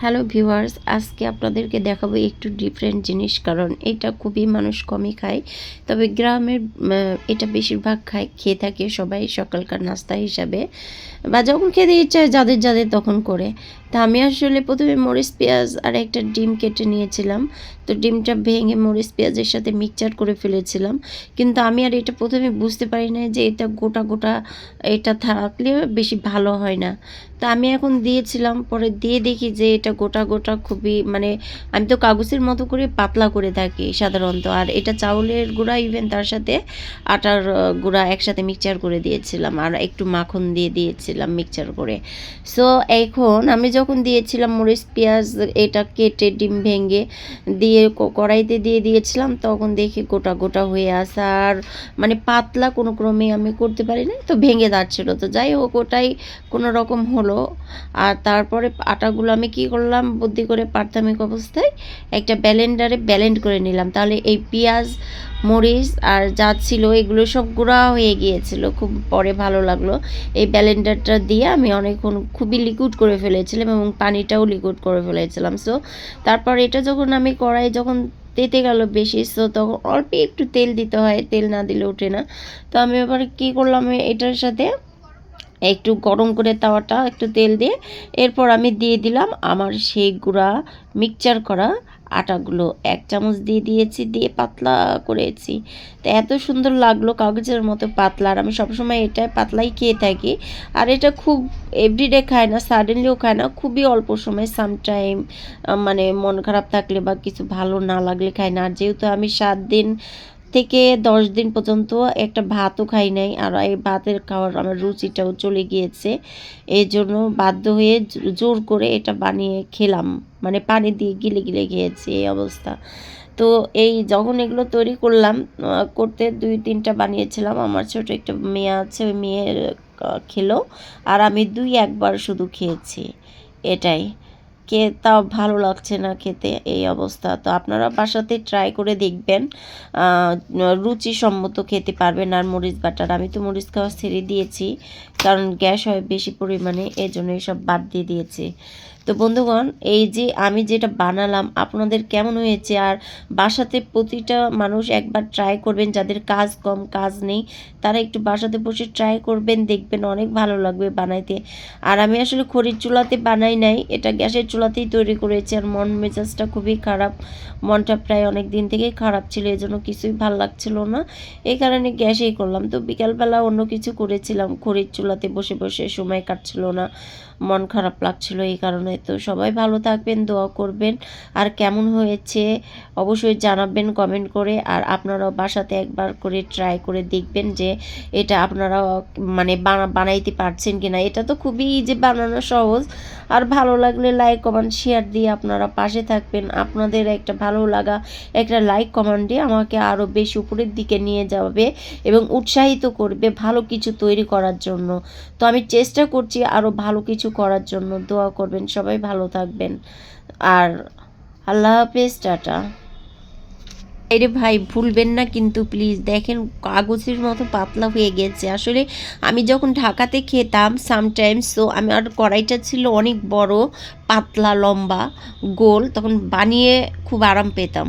Hello viewers আজকে আপনাদেরকে দেখাবো একটু ডিফারেন্ট জিনিস, কারণ এটা খুবই মানুষ কমই খায়। তবে গ্রামের এটা বেশিরভাগ খায়, খেয়ে থাকে সবাই সকালকার নাস্তা হিসাবে। বা যখন খেতে ইচ্ছা যাদের যাদের তখন করে। তা আমি আসলে প্রথমে মরিচ পেঁয়াজ আর একটা ডিম কেটে নিয়েছিলাম। তো ডিমটা ভেঙে মরিচ পেঁয়াজের সাথে মিক্সচার করে ফেলেছিলাম। কিন্তু আমি আর এটা প্রথমে বুঝতে পারি না যে এটা গোটা গোটা এটা থাকলে বেশি ভালো হয় না। তা আমি এখন দিয়েছিলাম, পরে দিয়ে দেখি যে এটা গোটা গোটা খুবই মানে আমি তো কাগজের মতো করে পাতলা করে থাকি সাধারণত। আর এটা চাউলের গুঁড়া ইভেন তার সাথে আটার গুঁড়া একসাথে মিক্সচার করে দিয়েছিলাম। আর একটু মাখন দিয়ে দিয়েছিলাম মিক্সচার করে। সো এখন আমি যখন দিয়েছিলাম মরিচ, পেঁয়াজ, এটা কেটে ডিম ভেঙে দিয়ে কড়াইতে দিয়ে দিয়েছিলাম, তখন দেখি গোটা গোটা হয়ে আসে আর মানে পাতলা কোনো ক্রমে আমি করতে পারি না তো ভেঙে যাচ্ছিল তো যাই হোক, ওটাই কোনো রকম হলো। আর তারপরে আটাগুলো আমি কি করলাম, বুদ্ধি করে প্রাথমিক অবস্থায় একটা ব্যালেন্ডারে ব্যালেন্ড করে নিলাম। তাহলে এই পেঁয়াজ, মরিচ আর যা ছিল এগুলো সব গুঁড়া হয়ে গিয়েছিল। খুব পরে ভালো লাগল। এই ব্যালেন্ডারটা দিয়ে আমি অনেকক্ষণ খুবই লিকুইড করে ফেলেছিলাম। এবং পানিটাও লিকুইড করে ফেলেছিলাম সো তারপর এটা যখন আমি কড়াই যখন তেতে গেল বেশি সো তখন অল্প একটু তেল দিতে হয়, তেল না দিলে ওঠে না। তো আমি এবার কী করলাম এটার সাথে একটু গরম করে তাওয়াটা একটু তেল দিয়ে, এরপর আমি দিয়ে দিলাম আমার সেই গুঁড়া মিক্সচার করা আটাগুলো এক চামচ দিয়ে দিয়েছি, দিয়ে পাতলা করেছি। তো এত সুন্দর লাগল কাগজের মতো পাতলা, আর আমি সবসময় এটা পাতলাই খেয়ে থাকি। আর এটা খুব এভরিডে খায় না সাডেনলিও খায় না, খুবই অল্প সময় সামটাইম মানে মন খারাপ থাকলে বা কিছু ভালো না লাগলে খায় না। আর যেহেতু আমি সাত দিন থেকে দশ দিন পর্যন্ত একটা ভাতও খাই নাই আর এই ভাতের খাওয়ার আমার রুচিটাও চলে গিয়েছে। এই জন্য বাধ্য হয়ে জোর করে এটা বানিয়ে খেলাম। মানে পানি দিয়ে গিলে গিলে খেয়েছি এই অবস্থা। তো এই যখন এগুলো তৈরি করলাম করতে দুই তিনটা বানিয়েছিলাম। আমার ছোট একটা মেয়ে আছে ওই আহ, খেলো। আর আমি দুই একবার শুধু খেয়েছি। এটাই। কে তাও ভালো লাগছে না খেতে এই অবস্থা। তো আপনারা বাসাতে ট্রাই করে দেখবেন রুচি সম্মত খেতে পারবেন আর মরিচ বাটার। আমি তো মরিচ খাওয়া ছেড়ে দিয়েছি, কারণ গ্যাস হয় বেশি পরিমাণে এই জন্য সব বাদ দিয়ে দিয়েছি। তো বন্ধুগণ, এই যে আমি যেটা বানালাম, আপনাদের কেমন হয়েছে? আর বাসাতে প্রতিটা মানুষ একবার ট্রাই করবেন, যাদের কাজ কম, কাজ নেই, তারা একটু বাসাতে বসে ট্রাই করবেন, দেখবেন অনেক ভালো লাগবে বানাইতে। আর আমি আসলে খড়ির চুলাতে বানাই নাই, এটা গ্যাসের চুলাতেই তৈরি করেছি আর মন মেজাজটা খুবই খারাপ। মনটা প্রায় অনেক দিন থেকেই খারাপ ছিল এই জন্য কিছুই ভালো লাগছিল না। এই কারণে গ্যাসেই করলাম। তো বিকালবেলা অন্য কিছু করেছিলাম। খড়ির চুলাতে বসে বসে সময় কাটছিল না। মন খারাপ লাগছিল এই কারণে। তো সবাই ভালো থাকবেন, দোয়া করবেন। আর কেমন হয়েছে অবশ্যই জানাবেন কমেন্ট করে। আর আপনারাও বাসাতে একবার করে ট্রাই করে দেখবেন যে এটা আপনারা মানে বানাইতে পারছেন কিনা। এটা তো খুবই যে বানানো সহজ। আর ভালো লাগলে লাইক কমেন্ট শেয়ার দিয়ে আপনারা পাশে থাকবেন। আপনাদের একটা ভালো লাগা, একটা লাইক কমেন্ট দিয়ে আমাকে আরও বেশি উপরের দিকে নিয়ে যাবে এবং উৎসাহিত করবে ভালো কিছু তৈরি করার জন্য। তো আমি চেষ্টা করছি আরও ভালো কিছু করার জন্য। দোয়া করবেন, সবাই ভালো থাকবেন। আর আল্লাহ হাফেজ, টাটা। আরে ভাই, ভুলবেন না কিন্তু প্লিজ দেখেন, কাগজের মতো পাতলা হয়ে গেছে। আসলে আমি যখন ঢাকাতে খেতাম সামটাইমস তো আমি আর কড়াইটা ছিল অনেক বড়, পাতলা, লম্বা, গোল, তখন বানিয়ে খুব আরাম পেতাম।